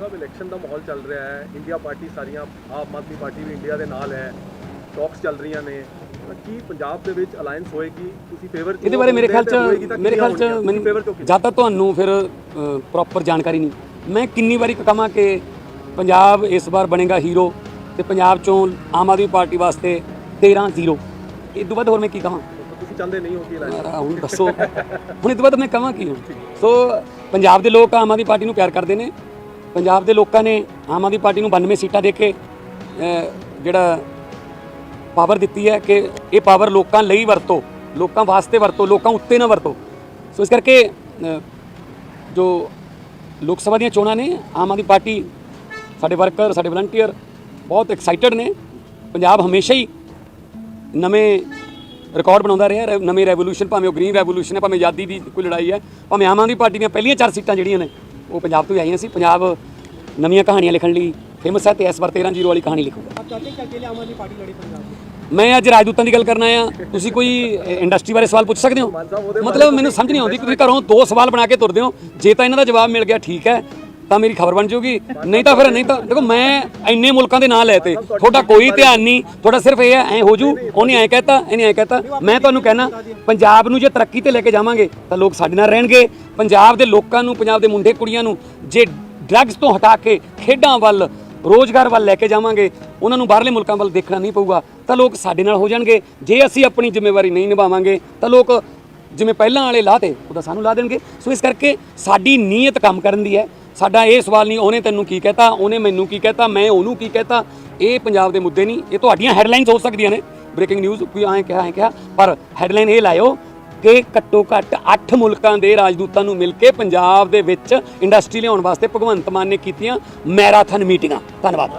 ਸਭ ਇਲੈਕਸ਼ਨ ਦਾ ਮਾਹੌਲ ਚੱਲ ਰਿਹਾ ਹੈ। ਇੰਡੀਆ ਪਾਰਟੀ ਸਾਰੀਆਂ ਆਮ ਆਦਮੀ ਪਾਰਟੀ ਵੀ ਇੰਡੀਆ ਦੇ ਨਾਲ ਹੈ। ਟਾਕਸ ਚੱਲ ਰਹੀਆਂ ਨੇ। ਕੀ ਪੰਜਾਬ ਦੇ ਵਿੱਚ ਅਲਾਈਅੰਸ ਹੋਏਗੀ? ਤੁਸੀਂ ਫੇਵਰ ਇਹਦੇ ਬਾਰੇ ਮੇਰੇ ਖਿਆਲ ਚ ਮੇਰੇ ਖਿਆਲ ਚ ਮੈਨੂੰ ਫੇਵਰ ਕਿਉਂ ਕੀਤਾ ਜਾਂ ਤਾਂ ਤੁਹਾਨੂੰ ਫਿਰ ਪ੍ਰੋਪਰ ਜਾਣਕਾਰੀ ਨਹੀਂ। ਮੈਂ ਕਿੰਨੀ ਵਾਰੀ ਕਹਾਂ ਕਿ ਪੰਜਾਬ ਇਸ ਵਾਰ ਬਣੇਗਾ ਹੀਰੋ ਤੇ ਪੰਜਾਬ ਚੋਂ ਆਮ ਆਦਮੀ ਪਾਰਟੀ ਵਾਸਤੇ 13 ਜ਼ੀਰੋ ਇਹ ਤੋਂ ਬਾਅਦ ਹੋਰ ਮੈਂ ਕੀ ਕਹਾਂ ਤੁਸੀਂ ਚਾਹੁੰਦੇ ਨਹੀਂ ਹੋ ਕਿ ਯਾਰ, ਹੁਣ ਦੱਸੋ। ਹੁਣ ਇਹ ਤੋਂ ਬਾਅਦ ਮੈਂ ਕਹਾਂ ਕੀ ਸੋ ਪੰਜਾਬ ਦੇ ਲੋਕ ਆਮ ਆਦਮੀ ਪਾਰਟੀ ਨੂੰ ਪਿਆਰ ਕਰਦੇ ਨੇ। ਪੰਜਾਬ ਦੇ ਲੋਕਾਂ ਨੇ ਆਮ ਆਦਮੀ ਪਾਰਟੀ ਨੂੰ 92 ਸੀਟਾਂ ਦੇ ਕੇ ਜਿਹੜਾ ਪਾਵਰ ਦਿੱਤੀ ਹੈ ਕਿ ਇਹ ਪਾਵਰ ਲੋਕਾਂ ਲਈ ਵਰਤੋ, ਲੋਕਾਂ ਵਾਸਤੇ ਵਰਤੋ, ਲੋਕਾਂ ਉੱਤੇ ਨਾ ਵਰਤੋ। ਸੋ ਇਸ ਕਰਕੇ ਜੋ ਲੋਕ ਸਭਾ ਦੀਆਂ ਚੋਣਾਂ ਨੇ, ਆਮ ਆਦਮੀ ਪਾਰਟੀ ਸਾਡੇ ਵਰਕਰ, ਸਾਡੇ ਵਲੰਟੀਅਰ ਬਹੁਤ ਐਕਸਾਈਟਡ ਨੇ। ਪੰਜਾਬ ਹਮੇਸ਼ਾ ਹੀ ਨਵੇਂ ਰਿਕਾਰਡ ਬਣਾਉਂਦਾ ਰਿਹਾ, ਨਵੇਂ ਰੈਵੋਲੂਸ਼ਨ ਭਾਵੇਂ ਉਹ ਗ੍ਰੀਨ ਰੈਵੋਲੂਸ਼ਨ ਹੈ, ਭਾਵੇਂ ਆਜ਼ਾਦੀ ਦੀ ਕੋਈ ਲੜਾਈ ਹੈ, ਭਾਵੇਂ ਆਮ ਆਦਮੀ ਪਾਰਟੀ ਦੀਆਂ ਪਹਿਲੀਆਂ ਚਾਰ ਸੀਟਾਂ ਜਿਹੜੀਆਂ ਨੇ ਉਹ ਪੰਜਾਬ ਤੋਂ ਹੀ ਆਈਆਂ ਸੀ ਪੰਜਾਬ ਨਵੀਆਂ ਕਹਾਣੀਆਂ ਲਿਖਣ ਲਈ ਫੇਮਸ ਹੈ ਤੇ ਇਸ ਵਾਰ 13-0 ਵਾਲੀ ਕਹਾਣੀ ਲਿਖੂਗਾ। ਆਪ ਚਾਹਤੇ ਕਿ ਅਕੇਲੇ ਆਮ ਆਦਮੀ ਪਾਰਟੀ ਲੜੀ ਪੰਜਾਬ ਮੈਂ ਅੱਜ ਰਾਜਦੂਤਾਂ ਦੀ ਗੱਲ ਕਰਨਾ ਆ ਤੁਸੀਂ ਕੋਈ ਇੰਡਸਟਰੀ ਬਾਰੇ ਸਵਾਲ ਪੁੱਛ ਸਕਦੇ ਹੋ? ਮਤਲਬ ਮੈਨੂੰ ਸਮਝ ਨਹੀਂ ਆਉਂਦੀ ਤੁਸੀਂ ਘਰੋਂ ਦੋ ਸਵਾਲ ਬਣਾ ਕੇ ਤੁਰਦੇ ਹੋ। ਜੇ ਤਾਂ ਇਹਨਾਂ ਦਾ ਜਵਾਬ ਮਿਲ ਗਿਆ ਠੀਕ ਹੈ। ਤਾਂ ਮੇਰੀ ਖਬਰ ਬਣ ਜਾਊਗੀ। ਨਹੀਂ ਤਾਂ ਫਿਰ, ਨਹੀਂ ਤਾਂ, ਦੇਖੋ ਮੈਂ ਇੰਨੇ ਮੁਲਕਾਂ ਦੇ ਨਾਂ ਲੈਤੇ। ਤੁਹਾਡਾ ਕੋਈ ਧਿਆਨ ਨਹੀਂ, ਤੁਹਾਡਾ ਸਿਰਫ ਇਹ ਹੈ, ਐ ਹੋ ਜੂ ਉਹਨੇ ਐ ਕਹਿਤਾ, ਇਹਨੇ ਐ ਕਹਿਤਾ। ਮੈਂ ਤੁਹਾਨੂੰ ਕਹਿਣਾ, ਪੰਜਾਬ ਨੂੰ ਜੇ ਤਰੱਕੀ ਤੇ ਲੈ ਕੇ ਜਾਵਾਂਗੇ, ਤਾਂ ਲੋਕ ਸਾਡੇ ਨਾਲ ਰਹਿਣਗੇ। ਪੰਜਾਬ ਦੇ ਲੋਕਾਂ ਨੂੰ, ਪੰਜਾਬ ਦੇ ਮੁੰਡੇ ਕੁੜੀਆਂ ਨੂੰ, ਜੇ ਡਰੱਗਸ ਤੋਂ ਹਟਾ ਕੇ ਖੇਡਾਂ ਵੱਲ, ਰੋਜ਼ਗਾਰ ਵੱਲ ਲੈ ਕੇ ਜਾਵਾਂਗੇ, ਉਹਨਾਂ ਨੂੰ ਬਾਹਰਲੇ ਮੁਲਕਾਂ ਵੱਲ ਦੇਖਣਾ ਨਹੀਂ ਪਊਗਾ, ਤਾਂ ਲੋਕ ਸਾਡੇ ਨਾਲ ਹੋ ਜਾਣਗੇ। ਜੇ ਅਸੀਂ ਆਪਣੀ ਜ਼ਿੰਮੇਵਾਰੀ ਨਹੀਂ ਨਿਭਾਵਾਂਗੇ, ਤਾਂ ਲੋਕ ਜਿਵੇਂ ਪਹਿਲਾਂ ਵਾਲੇ ਲਾਹ ਤੇ, ਉਹਦਾ ਸਾਨੂੰ ਲਾ ਦੇਣਗੇ। ਸੋ ਇਸ ਕਰਕੇ ਸਾਡੀ ਨੀਅਤ ਕੰਮ ਕਰਨ ਦੀ ਹੈ। ਸਾਡਾ ਇਹ ਸਵਾਲ ਨਹੀਂ, ਉਹਨੇ ਤੈਨੂੰ ਕੀ ਕਹਿਤਾ, ਉਹਨੇ ਮੈਨੂੰ ਕੀ ਕਹਿਤਾ, ਮੈਂ ਉਹਨੂੰ ਕੀ ਕਹਿਤਾ, ਇਹ ਪੰਜਾਬ ਦੇ ਮੁੱਦੇ ਨਹੀਂ, ਇਹ ਤੁਹਾਡੀਆਂ ਹੈਡਲਾਈਨਸ ਹੋ ਸਕਦੀਆਂ ਨੇ ਬ੍ਰੇਕਿੰਗ ਨਿਊਜ਼ ਕੋਈ ਐਂ ਕਿਹਾ ਐਂ ਕਿਹਾ, ਪਰ ਹੈਡਲਾਈਨ ਇਹ ਲਾਇਓ ਕਿ ਘੱਟੋ ਘੱਟ 8 ਮੁਲਕਾਂ ਦੇ ਰਾਜਦੂਤਾਂ ਨੂੰ ਮਿਲ ਕੇ ਪੰਜਾਬ ਦੇ ਵਿੱਚ ਇੰਡਸਟਰੀ ਲਿਆਉਣ ਵਾਸਤੇ ਭਗਵੰਤ ਮਾਨ ਨੇ ਕੀਤੀਆਂ ਮੈਰਾਥਨ ਮੀਟਿੰਗਾਂ। ਧੰਨਵਾਦ।